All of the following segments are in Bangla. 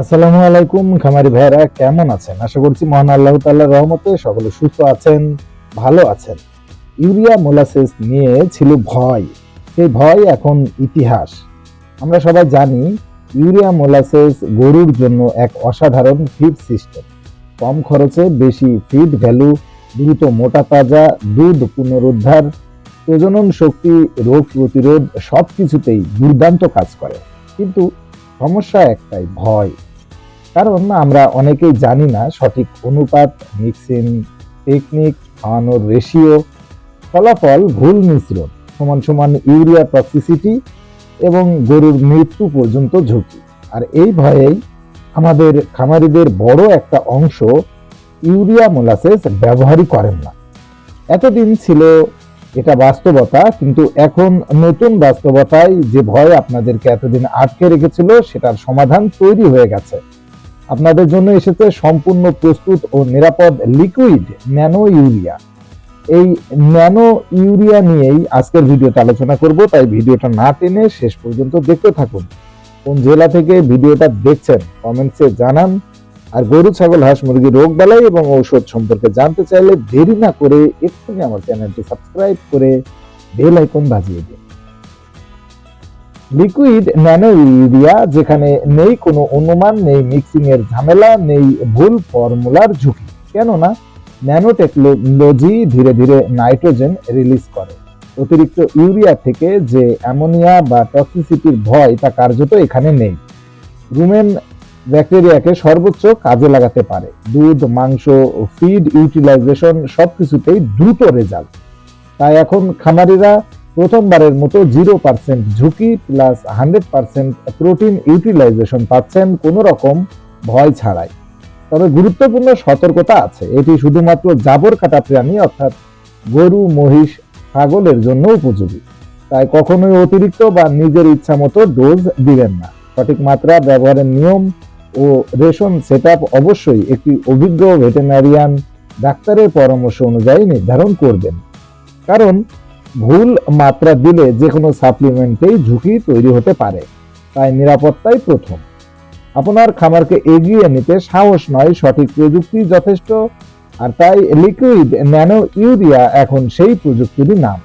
আসসালামু আলাইকুম, খামারি ভাইরা কেমন আছেন? আশা করছি মহান আল্লাহ তাল্লাহ রহমতে সকলে সুস্থ আছেন, ভালো আছেন। ইউরিয়া মোলাসেস নিয়ে ছিল ভয়। সেই ভয় এখন ইতিহাস। আমরা সবাই জানি, ইউরিয়া মোলাসেস গরুর জন্য এক অসাধারণ ফিড সিস্টেম কম খরচে বেশি ফিড ভ্যালু দ্রুত মোটা তাজা দুধ পুনরুদ্ধার, প্রজনন শক্তি, রোগ প্রতিরোধ সব কিছুতেই দুর্দান্ত কাজ করে। কিন্তু সমস্যা একটাই, ভয়। কারণ আমরা অনেকেই জানি না সঠিক অনুপাত মিক্সিং টেকনিক খাওয়ানোর রেশিও ফলাফল ভুল মিশ্রণ, সমান সমান ইউরিয়া টক্সিসিটি এবং গরুর মৃত্যু পর্যন্ত ঝুঁকি। আর এই ভয়েই আমাদের খামারিদের বড় একটা অংশ ইউরিয়া মোলাসেস ব্যবহারই করেন না। এতদিন ছিল এটা বাস্তবতা, কিন্তু এখন নতুন বাস্তবতায় যে ভয় আপনাদেরকে এতদিন আটকে রেখেছিল, সেটার সমাধান তৈরি হয়ে গেছে। আপনাদের জন্য এসেছে সম্পূর্ণ প্রস্তুত ও নিরাপদ লিকুইড ন্যানো ইউরিয়া। এই ন্যানো ইউরিয়া নিয়েই আজকের ভিডিওতে আলোচনা করব, তাই ভিডিওটা না টেনে শেষ পর্যন্ত দেখতে থাকুন। কোন জেলা থেকে ভিডিওটা দেখছেন, কমেন্টসে জানান। আর গরু, ছাগল, হাঁস, মুরগি রোগ বালাই এবং ঔষধ সম্পর্কে জানতে চাইলে দেরি না করে এক্ষুনি আমার চ্যানেলটি সাবস্ক্রাইব করে বেল আইকন বাজিয়ে দিন। লিকুইড ন্যানো ইউরিয়া যেখানে নেই কোনো অনুমান, নেই মিক্সিং এর ঝামেলা, নেই ভুল ফর্মুলার ঝুঁকি। কেননা ন্যানো টেকনোলজি ধীরে ধীরে নাইট্রোজেন রিলিজ করে। অতিরিক্ত ইউরিয়া থেকে যে অ্যামোনিয়া বা টক্সিসিটির ভয় তা কার্যত এখানে নেই। রুমেন ব্যাকটেরিয়াকে সর্বোচ্চ কাজে লাগাতে পারে। দুধ, মাংস ফিড ইউটিলাইজেশন সবকিছুতেই দ্রুত রেজাল্ট তাই এখন খামারিরা প্রথমবারের মতো জিরো পার্সেন্ট ঝুঁকি plus hundred percent protein utilization পাচ্ছেন কোনো রকম ভয় ছাড়াই। তবে গুরুত্বপূর্ণ সতর্কতা আছে। এটি শুধুমাত্র জাবর কাটা প্রাণী অর্থাৎ গরু, মহিষ, ছাগলের জন্য উপযোগী। তাই কখনোই অতিরিক্ত বা নিজের ইচ্ছা মতো ডোজ দিবেন না। সঠিক মাত্রা, ব্যবহারের নিয়ম ও রেশন সেট অবশ্যই একটি অভিজ্ঞ ভেটেনারিয়ান ডাক্তারের পরামর্শ অনুযায়ী নির্ধারণ করবেন। কারণ ভুল মাত্রা দিলে যে কোনো সাপ্লিমেন্টেই ঝুঁকি তৈরি হতে পারে। তাই নিরাপত্তাই প্রথম। আপনার খামারকে এগিয়ে নিতে সাহস নয়, সঠিক প্রযুক্তি যথেষ্ট, আর তাই লিকুইড ন্যানো ইউরিয়া এখন সেই প্রযুক্তিরই নাম।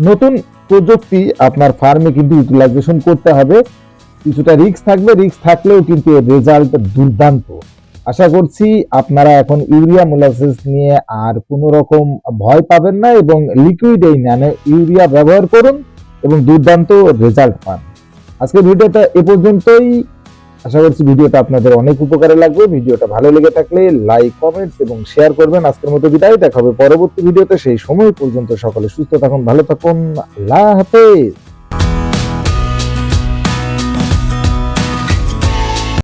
নতুন প্রযুক্তি আপনার ফার্মে কিন্তু ইউটিলাইজেশন করতে হবে। কিছুটা রিস্ক থাকবে রিস্ক থাকলেও কিন্তু এর রেজাল্ট দুর্দান্ত। আশা করছি আপনারা এখন ইউরিয়া মোলাসিস নিয়ে আর কোনো রকম ভয় পাবেন না এবং লিকুইড এই ন্যানো ইউরিয়া ব্যবহার করুন এবং দুর্দান্ত রেজাল্ট পান। আজকে ভিডিওটা এ পর্যন্তই। আশা করছি ভিডিওটা আপনাদের অনেক উপকারে লাগবে। ভিডিওটা ভালো লেগে থাকলে লাইক কমেন্টস এবং শেয়ার করবেন। আজকের মতো বিদায়। দেখা হবে পরবর্তী ভিডিওতে। সেই সময় পর্যন্ত সকলে সুস্থ থাকুন, ভালো থাকুন। আল্লাহ হাফেজ।